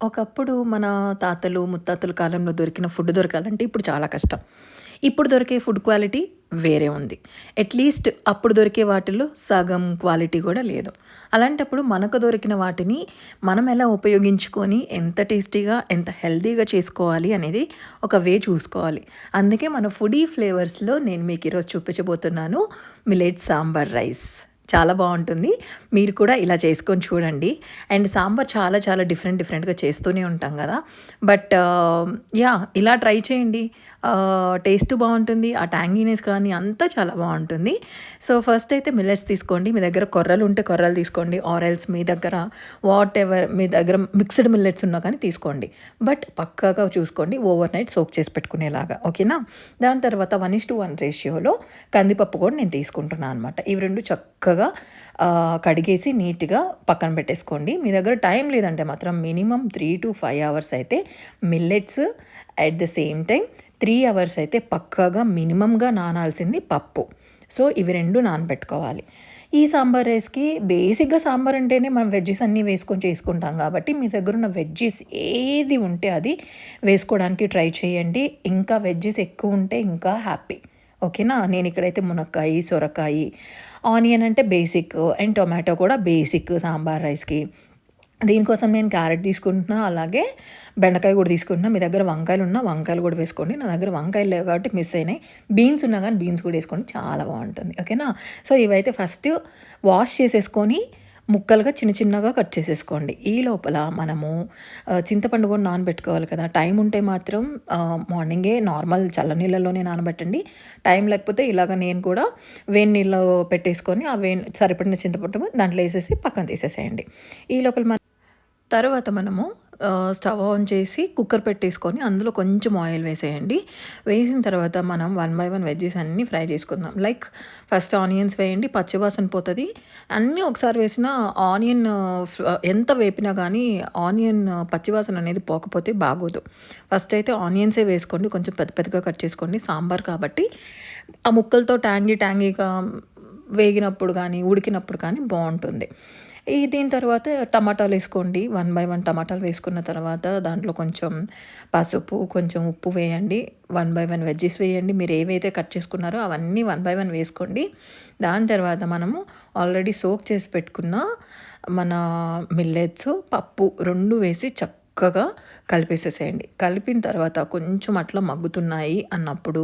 ఒకప్పుడు మన తాతలు, ముత్తాతల కాలంలో దొరికిన ఫుడ్ దొరకాలంటే ఇప్పుడు చాలా కష్టం. ఇప్పుడు దొరికే ఫుడ్ క్వాలిటీ వేరే ఉంది. అట్‌లీస్ట్ అప్పుడు దొరికే వాటిల్లో సగం క్వాలిటీ కూడా లేదు. అలాంటప్పుడు మనకు దొరికిన వాటిని మనం ఎలా ఉపయోగించుకొని ఎంత టేస్టీగా, ఎంత హెల్తీగా చేసుకోవాలి అనేది ఒక వే చూసుకోవాలి. అందుకే మన ఫుడీ ఫ్లేవర్స్‌లో నేను మీకు ఈరోజు చూపించబోతున్నాను మిలెట్ సాంబార్ రైస్. చాలా బాగుంటుంది మీరు కూడా ఇలా చేసుకొని చూడండి. అండ్ సాంబార్ చాలా చాలా డిఫరెంట్ డిఫరెంట్‌గా చేస్తూనే ఉంటాం కదా బట్ యా ఇలా ట్రై చేయండి. టేస్ట్ బాగుంటుంది ఆ ట్యాంగీనెస్ కానీ అంతా చాలా బాగుంటుంది సో, ఫస్ట్ అయితే మిల్లెట్స్ తీసుకోండి. మీ దగ్గర కొర్రలు ఉంటే కొర్రలు తీసుకోండి. ఆరెల్స్ మీ దగ్గర వాట్ ఎవర్ మీ దగ్గర మిక్స్డ్ మిల్లెట్స్ ఉన్నా కానీ తీసుకోండి. బట్ పక్కాగా చూసుకోండి ఓవర్ నైట్ సోక్ చేసి పెట్టుకునేలాగా. ఓకేనా? దాని తర్వాత 1:1 రేషియోలో కందిపప్పు కూడా నేను తీసుకుంటున్నాను అనమాట. ఇవి రెండు చక్కగా చక్కగా కడిగేసి నీట్‌గా పక్కన పెట్టేసుకోండి. మీ దగ్గర టైం లేదంటే మాత్రం మినిమమ్ 3-5 అవర్స్ అయితే millets at the same time three hours అయితే పక్కాగా మినిమంగా నానాల్సింది పప్పు. సో, ఇవి రెండు నానబెట్టుకోవాలి. ఈ సాంబార్ రైస్‌కి బేసిక్‌గా సాంబార్ అంటేనే మనం వెజ్జెస్ అన్నీ వేసుకొని చేసుకుంటాం కాబట్టి మీ దగ్గర ఉన్న వెజ్జెస్ ఏది ఉంటే అది వేసుకోవడానికి ట్రై చేయండి. ఇంకా వెజ్జెస్ ఎక్కువ ఉంటే ఇంకా హ్యాపీ. ఓకేనా? నేను ఇక్కడైతే మునక్కాయి, సొరకాయి, ఆనియన్ అంటే బేసిక్ అండ్ టొమాటో కూడా బేసిక్ సాంబార్ రైస్‌కి. దీనికోసం నేను క్యారెట్ తీసుకుంటున్నా. అలాగే బెండకాయ కూడా తీసుకుంటున్నా. మీ దగ్గర వంకాయలు ఉన్నా వంకాయలు కూడా వేసుకోండి. నా దగ్గర వంకాయలు లేవు కాబట్టి మిస్ అయినాయి. బీన్స్ ఉన్నా కానీ బీన్స్ కూడా వేసుకోండి చాలా బాగుంటుంది ఓకేనా? సో, ఇవైతే ఫస్ట్ వాష్ చేసేసుకొని ముక్కలుగా చిన్న చిన్నగా కట్ చేసేసుకోండి. ఈ లోపల మనము చింతపండు కూడా నానబెట్టుకోవాలి కదా! టైం ఉంటే మాత్రం మార్నింగే నార్మల్ చల్లనీళ్ళలోనే నానబెట్టండి. టైం లేకపోతే ఇలాగ నేను కూడా వేడి నీళ్ళు పెట్టేసుకొని ఆ వేడి సరిపడిన చింతపండు దాంట్లో వేసేసి పక్కన తీసేసేయండి. ఈ లోపల మన తర్వాత మనము స్టవ్ ఆన్ చేసి కుక్కర్ పెట్టేసుకొని అందులో కొంచెం ఆయిల్ వేసేయండి. వేసిన తర్వాత మనం వన్ బై వన్ వెజ్జెస్ అన్నీ ఫ్రై చేసుకుందాం. లైక్ ఫస్ట్ ఆనియన్స్ వేయండి. పచ్చివాసన పోతుంది అన్నీ ఒకసారి వేసిన ఆనియన్ ఎంత వేపినా కానీ ఆనియన్ పచ్చివాసన అనేది పోకపోతే బాగోదు. ఫస్ట్ అయితే ఆనియన్సే వేసుకోండి. కొంచెం పెద్ద పెద్దగా కట్ చేసుకోండి. సాంబార్ కాబట్టి ఆ ముక్కలతో ట్యాంగీ ట్యాంగీగా వేగినప్పుడు కానీ ఉడికినప్పుడు కానీ బాగుంటుంది ఈ దీని తర్వాత టమాటాలు వేసుకోండి వన్ బై వన్ టమాటాలు వేసుకున్న తర్వాత దాంట్లో కొంచెం పసుపు, కొంచెం ఉప్పు వేయండి. వన్ బై వన్ వెజ్జెస్ వేయండి. మీరు ఏవైతే కట్ చేసుకున్నారో అవన్నీ వన్ బై వన్ వేసుకోండి. దాని తర్వాత మనము ఆల్రెడీ సోక్ చేసి పెట్టుకున్న మన మిల్లెట్స్, పప్పు రెండు వేసి చక్క చక్కగా కలిపేసేసేయండి. కలిపిన తర్వాత కొంచెం అట్లా మగ్గుతున్నాయి అన్నప్పుడు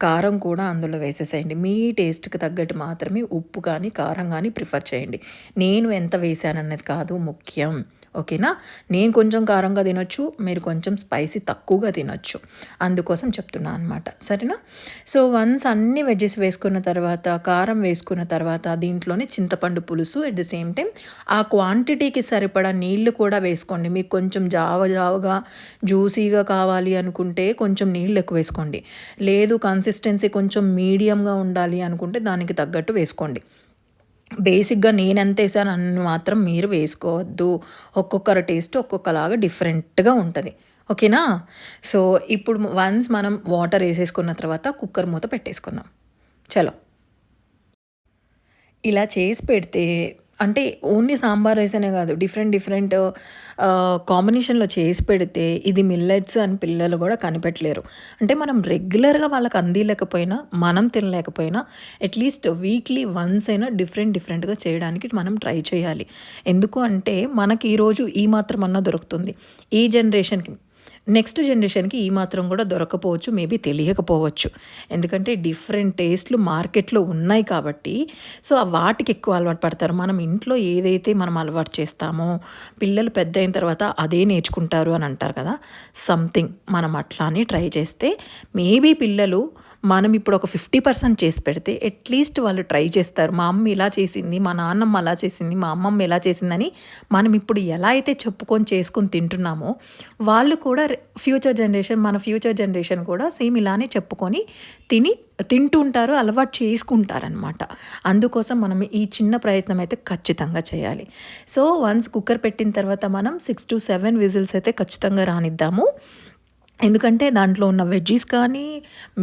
కారం కూడా అందులో వేసేసేయండి. మీ టేస్ట్‌కి తగ్గట్టు మాత్రమే ఉప్పు కానీ, కారం కానీ ప్రిఫర్ చేయండి. నేను ఎంత వేసానన్నది కాదు ముఖ్యం. ఓకేనా? నేను కొంచెం కారంగా తినొచ్చు. మీరు కొంచెం స్పైసీ తక్కువగా తినొచ్చు. అందుకోసం చెప్తున్నా అనమాట. సరేనా? సో, వన్స్ అన్ని వెజ్జెస్ వేసుకున్న తర్వాత, కారం వేసుకున్న తర్వాత దీంట్లోనే చింతపండు పులుసు అట్ ద సేమ్ టైం ఆ క్వాంటిటీకి సరిపడా నీళ్ళు కూడా వేసుకోండి. మీకు కొంచెం జావ జావగా, జ్యూసీగా కావాలి అనుకుంటే కొంచెం నీళ్ళు ఎక్కువ వేసుకోండి. లేదు కన్సిస్టెన్సీ కొంచెం మీడియంగా ఉండాలి అనుకుంటే దానికి తగ్గట్టు వేసుకోండి. బేసిక్‌గా నేను ఎంత వేసాను అన్ని మాత్రం మీరు వేసుకోవద్దు. ఒక్కొక్కరి టేస్ట్ ఒక్కొక్కలాగా డిఫరెంట్‌గా ఉంటుంది ఓకేనా? సో, ఇప్పుడు వన్స్ మనం వాటర్ వేసేసుకున్న తర్వాత కుక్కర్ మూత పెట్టేసుకుందాం. చలో! ఇలా చేసి పెడితే అంటే ఓన్లీ సాంబార్ రైస్ అనే కాదు. డిఫరెంట్ డిఫరెంట్ కాంబినేషన్‌లో చేసి పెడితే ఇది మిల్లెట్స్ అని పిల్లలు కూడా కనిపెట్టలేరు. అంటే మనం రెగ్యులర్‌గా వాళ్ళకి అందిలేకపోయినా మనం తినలేకపోయినా అట్‌లీస్ట్ వీక్లీ వన్స్ అయినా డిఫరెంట్ డిఫరెంట్‌గా చేయడానికి మనం ట్రై చేయాలి. ఎందుకు అంటే మనకి ఈరోజు ఈ మాత్రం అన్నా దొరుకుతుంది. ఈ జనరేషన్‌కి నెక్స్ట్ జనరేషన్‌కి ఈ మాత్రం కూడా దొరకపోవచ్చు మేబీ తెలియకపోవచ్చు. ఎందుకంటే డిఫరెంట్ టేస్ట్‌లు మార్కెట్‌లో ఉన్నాయి కాబట్టి సో, వాటికి ఎక్కువ అలవాటు పడతారు. మనం ఇంట్లో ఏదైతే మనం అలవాటు చేస్తామో పిల్లలు పెద్ద అయిన తర్వాత అదే నేర్చుకుంటారు అని అంటారు కదా! సంథింగ్ మనం అట్లానే ట్రై చేస్తే మేబీ పిల్లలు మనం ఇప్పుడు ఒక 50% చేసి పెడితే అట్‌లీస్ట్ వాళ్ళు ట్రై చేస్తారు. మా అమ్మ ఇలా చేసింది, మా నాన్నమ్మ అలా చేసింది, మా అమ్మమ్మ ఇలా చేసిందని మనం ఇప్పుడు ఎలా అయితే చెప్పుకొని చేసుకొని తింటున్నామో వాళ్ళు కూడా ఫ్యూచర్ జనరేషన్ మన ఫ్యూచర్ జనరేషన్ కూడా సేమ్ ఇలానే చెప్పుకొని తిని తింటూ ఉంటారు. అలవాటు చేసుకుంటారనమాట. అందుకోసం మనం ఈ చిన్న ప్రయత్నం అయితే ఖచ్చితంగా చేయాలి. సో, వన్స్ కుక్కర్ పెట్టిన తర్వాత మనం 6-7 విజిల్స్ అయితే ఖచ్చితంగా రానిద్దాము. ఎందుకంటే దాంట్లో ఉన్న వెజ్జీస్ కానీ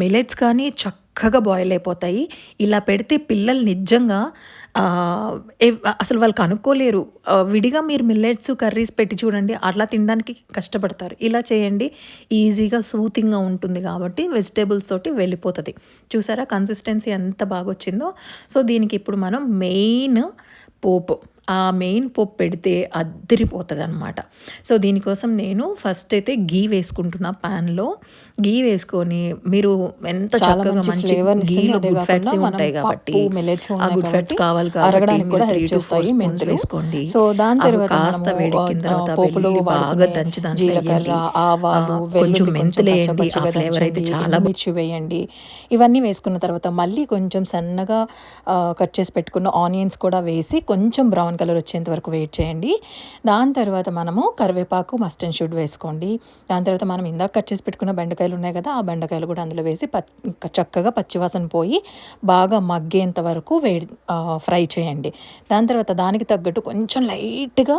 మిలెట్స్ కానీ చక్కగా బాయిల్ అయిపోతాయి. ఇలా పెడితే పిల్లలు నిజంగా అసలు వాళ్ళు కనుక్కోలేరు. విడిగా మీరు మిల్లెట్స్ కర్రీస్ పెట్టి చూడండి అట్లా తినడానికి కష్టపడతారు. ఇలా చేయండి ఈజీగా సూతింగ్గా ఉంటుంది కాబట్టి వెజిటేబుల్స్ తోటి వెళ్ళిపోతుంది. చూసారా కన్సిస్టెన్సీ ఎంత బాగా వచ్చిందో సో దీనికి ఇప్పుడు మనం మెయిన్ పోపు. ఆ మెయిన్ పోపు పెడితే అద్దరిపోతుంది అనమాట సో దీనికోసం నేను ఫస్ట్ అయితే గీ వేసుకుంటున్నా ప్యాన్లో గీ వేసుకొని మీరు ఎంత చక్కగా మంచి గీలో గుడ్ ఫ్యాట్స్ ఉంటాయి కాబట్టి. పప్పు ఆ గుడ్ ఫ్యాట్స్ కావాలి కాబట్టి మెంతులు. వేసుకోండి. సో దాని తర్వాత కాస్త వేడెక్కిన తర్వాత పోపులో బాగా దంచి దాంట్లో. ఆవాలు కొంచెం మెంతులు వేయండి. ఆ ఫ్లేవర్ అయితే చాలా మిర్చి వేయండి. ఇవన్నీ వేసుకున్న తర్వాత మళ్ళీ కొంచెం సన్నగా కట్ చేసి పెట్టుకున్న ఆనియన్స్ కూడా వేసి కొంచెం బ్రౌన్ కలర్ వచ్చేంత వరకు వెయిట్ చేయండి. దాని తర్వాత మనము కరివేపాకు మస్ట్ అండ్ షుడ్ వేసుకోండి. దాని తర్వాత మనం ఇందాక కట్ చేసి పెట్టుకున్న బెండకాయలు ఉన్నాయి కదా ఆ బెండకాయలు కూడా అందులో వేసి ప చక్కగా పచ్చివాసన పోయి బాగా మగ్గేంత వరకు వేడి ఫ్రై చేయండి. దాని తర్వాత దానికి తగ్గట్టు కొంచెం లైట్గా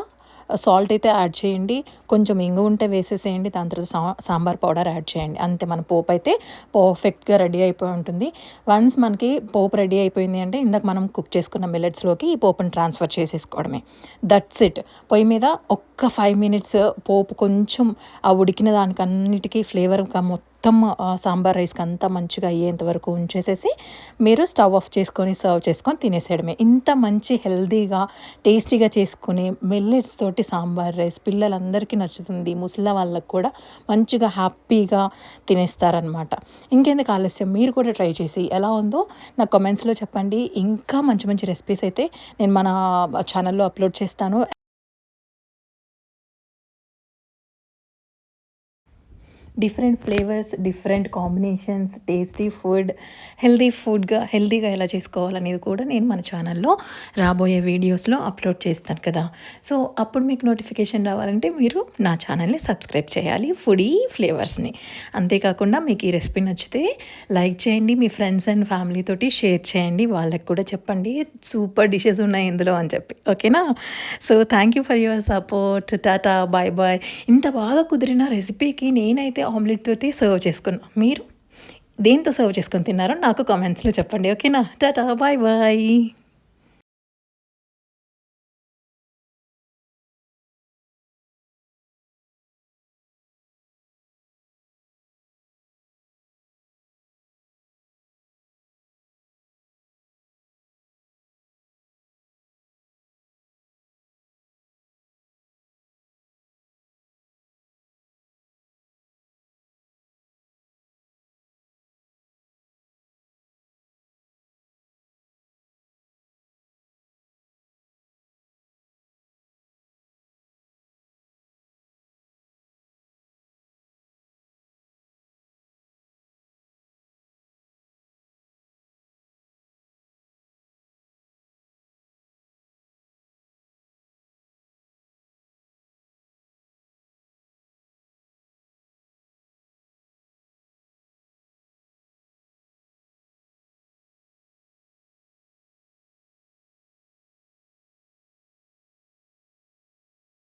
సాల్ట్ అయితే యాడ్ చేయండి. కొంచెం ఇంగు ఉంటే వేసేసేయండి. దాని తర్వాత సా సాంబార్ పౌడర్ యాడ్ చేయండి. అంతే మన పోపు అయితే పర్ఫెక్ట్గా రెడీ అయిపోయి ఉంటుంది. వన్స్ మనకి పోపు రెడీ అయిపోయింది అంటే ఇందాక మనం కుక్ చేసుకున్న మిల్లెట్స్లోకి ఈ పోపుని ట్రాన్స్ఫర్ చేసేసుకోవడమే. That's it. పొయ్యి మీద ఒక్క ఫైవ్ మినిట్స్ పోపు కొంచెం ఆ ఉడికిన దానికి అన్నిటికీ ఫ్లేవర్ మొత్తం మొత్తం సాంబార్ రైస్కి అంతా మంచిగా అయ్యేంత వరకు ఉంచేసేసి మీరు స్టవ్ ఆఫ్ చేసుకొని సర్వ్ చేసుకొని తినేసేయడమే. ఇంత మంచి హెల్దీగా టేస్టీగా చేసుకుని మిల్లెట్స్ తోటి సాంబార్ రైస్ పిల్లలందరికీ నచ్చుతుంది. ముసలి వాళ్ళకు కూడా మంచిగా హ్యాపీగా తినేస్తారనమాట ఇంకెందుకు ఆలస్యం? మీరు కూడా ట్రై చేసి ఎలా ఉందో నాకు కామెంట్స్లో చెప్పండి. ఇంకా మంచి మంచి రెసిపీస్ అయితే నేను మన ఛానల్లో అప్లోడ్ చేస్తాను. Different flavours different combinations tasty food healthy ఫుడ్గా హెల్దీగా ఎలా చేసుకోవాలనేది కూడా నేను మన ఛానల్లో రాబోయే వీడియోస్లో అప్లోడ్ చేస్తాను కదా. సో అప్పుడు మీకు నోటిఫికేషన్ రావాలంటే మీరు నా ఛానల్ని సబ్స్క్రైబ్ చేయాలి ఫుడీ ఫ్లేవర్స్ని. అంతేకాకుండా మీకు ఈ రెసిపీ నచ్చితే లైక్ చేయండి మీ ఫ్రెండ్స్ అండ్ ఫ్యామిలీతోటి షేర్ చేయండి వాళ్ళకి కూడా చెప్పండి సూపర్ డిషెస్ ఉన్నాయి ఇందులో అని చెప్పి. ఓకేనా? So thank you for your support tata bye bye. ఇంత బాగా కుదిరిన రెసిపీకి నేనైతే ఆమ్లెట్ తోటి సర్వ్ చేసుకున్నాం. మీరు? దేంతో సర్వ్ చేసుకొని తిన్నారో నాకు కామెంట్స్లో చెప్పండి ఓకేనా? Tata bye bye.